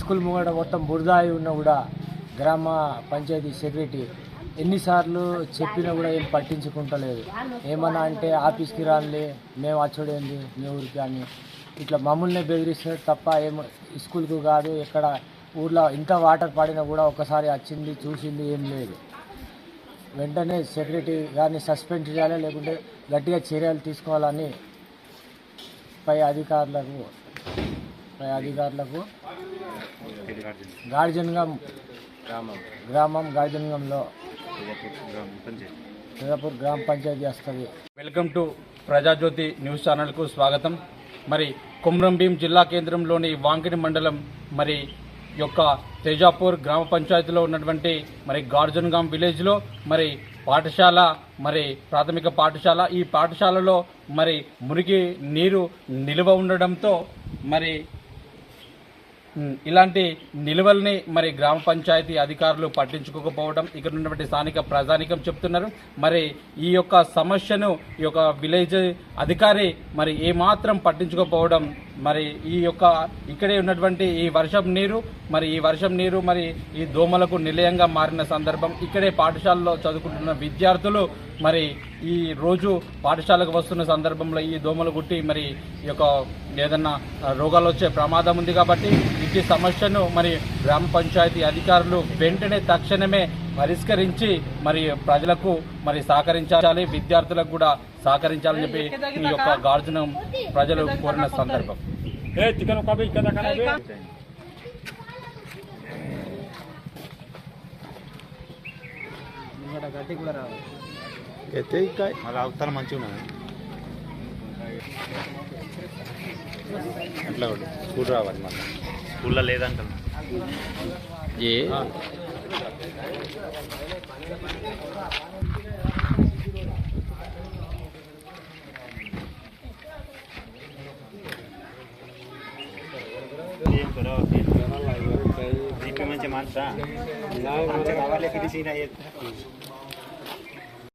School ముంగట మొత్తం బురదాయి ఉన్నా కూడా గ్రామ పంచాయతీ సెక్రటరీ. ఎన్నిసార్లు చెప్పినా కూడా ఏం పట్టించుకుంటలేదు. ఏమన్నా అంటే ఆఫీస్కి రానిలే మేము వచ్చుడేంది మీ ఊరికి అని. ఇట్లా మమ్మల్ని బెదిరిస్తారు తప్ప ఏం స్కూల్కు కాదు ఎక్కడ ఊర్లో ఇంత వాటర్ పడినా కూడా ఒకసారి వచ్చింది చూసింది ఏం లేదు. వెంటనే సెక్రటరీ గారిని సస్పెండ్ చేయాలి లేకుంటే గట్టిగా చర్యలు తీసుకోవాలని పై అధికారులకు పై అధికారులకు గార్జన్గం గ్రామం. గార్జన్గంలో పెదపూర్ గ్రామ పంచాయతీ. వస్తుంది. వెల్కమ్ టు ప్రజాజ్యోతి న్యూస్ ఛానల్కు స్వాగతం. మరి కుమ్రంభీం జిల్లా కేంద్రంలోని వాంకిని మండలం మరి యొక్క తేజాపూర్ గ్రామ పంచాయతీలో ఉన్నటువంటి మరి గార్జన్గాం విలేజ్లో మరి పాఠశాల మరి ప్రాథమిక పాఠశాల ఈ పాఠశాలలో మరి మురికి నీరు నిల్వ ఉండడంతో మరి ఇలాంటి నిలువల్ని మరి గ్రామ పంచాయతీ అధికారులు పట్టించుకోకపోవడం ఇక్కడ ఉన్నటువంటి స్థానిక ప్రజానికం చెప్తున్నారు. మరి ఈ యొక్క సమస్యను ఈ యొక్క విలేజ్ అధికారి మరి ఏమాత్రం పట్టించుకోకపోవడం మరి ఈ యొక్క ఇక్కడే ఉన్నటువంటి ఈ వర్షం నీరు మరి ఈ వర్షం నీరు మరి ఈ దోమలకు నిలయంగా మారిన సందర్భం ఇక్కడే పాఠశాలలో చదువుకుంటున్న విద్యార్థులు మరి ఈ రోజు పాఠశాలకు వస్తున్న సందర్భంలో ఈ దోమలు గుట్టి మరి ఈ యొక్క ఏదన్నా రోగాలు వచ్చే ప్రమాదం ఉంది కాబట్టి ఇట్టి సమస్యను మరి గ్రామ పంచాయతీ అధికారులు వెంటనే తక్షణమే పరిష్కరించి మరి ప్రజలకు మరి సహకరించాలి విద్యార్థులకు కూడా సహకరించాలని చెప్పి ఈ యొక్క గార్జునం ప్రజలు కోరిన సందర్భం. అయితే ఇంకా మళ్ళీ అవతల మంచిగా అట్లా కూడా స్కూల్ రావాలి మళ్ళీ. స్కూల్లో లేదంట ఏ మంచి మంచిగా మంచిగా కావాలి